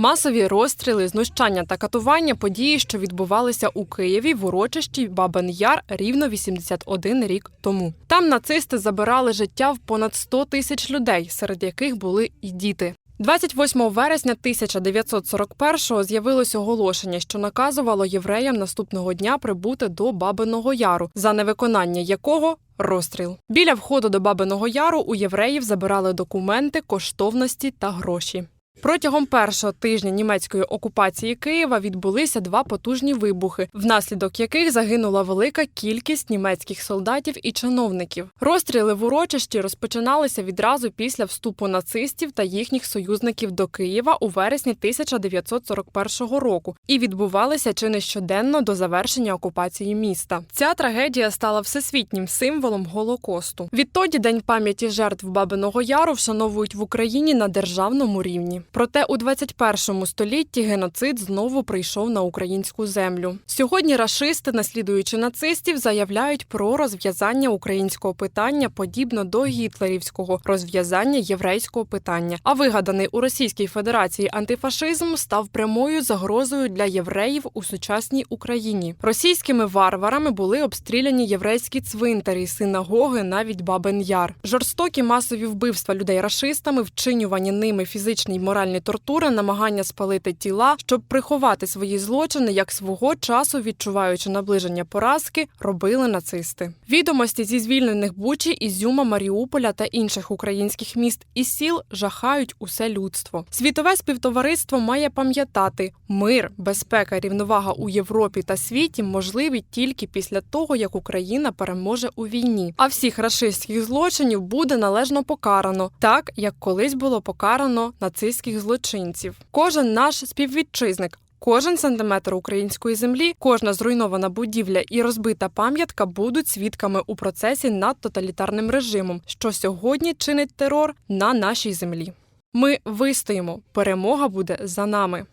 Масові розстріли, знущання та катування події, що відбувалися у Києві в урочищі Бабин Яр рівно 81 рік тому. Там нацисти забирали життя в понад 100 тисяч людей, серед яких були і діти. 28 вересня 1941-го з'явилось оголошення, що наказувало євреям наступного дня прибути до Бабиного Яру, за невиконання якого розстріл. Біля входу до Бабиного Яру у євреїв забирали документи, коштовності та гроші. Протягом першого тижня німецької окупації Києва відбулися два потужні вибухи, внаслідок яких загинула велика кількість німецьких солдатів і чиновників. Розстріли в урочищі розпочиналися відразу після вступу нацистів та їхніх союзників до Києва у вересні 1941 року і відбувалися чи не щоденно до завершення окупації міста. Ця трагедія стала всесвітнім символом Голокосту. Відтоді День пам'яті жертв Бабиного Яру вшановують в Україні на державному рівні. Проте у 21 столітті геноцид знову прийшов на українську землю. Сьогодні рашисти, наслідуючи нацистів, заявляють про розв'язання українського питання подібно до гітлерівського розв'язання єврейського питання. А вигаданий у Російській Федерації антифашизм став прямою загрозою для євреїв у сучасній Україні. Російськими варварами були обстріляні єврейські цвинтарі, синагоги, навіть Бабин Яр. Жорстокі масові вбивства людей рашистами, вчинювані ними фізичні й тортури, намагання спалити тіла, щоб приховати свої злочини, як свого часу, відчуваючи наближення поразки, робили нацисти. Відомості зі звільнених Бучі, Ізюма, Маріуполя та інших українських міст і сіл жахають усе людство. Світове співтовариство має пам'ятати, мир, безпека, рівновага у Європі та світі можливі тільки після того, як Україна переможе у війні. А всіх рашистських злочинів буде належно покарано, так як колись було покарано нацистських злочинців. Кожен наш співвітчизник. Кожен сантиметр української землі, кожна зруйнована будівля і розбита пам'ятка будуть свідками у процесі над тоталітарним режимом, що сьогодні чинить терор на нашій землі. Ми вистоїмо. Перемога буде за нами.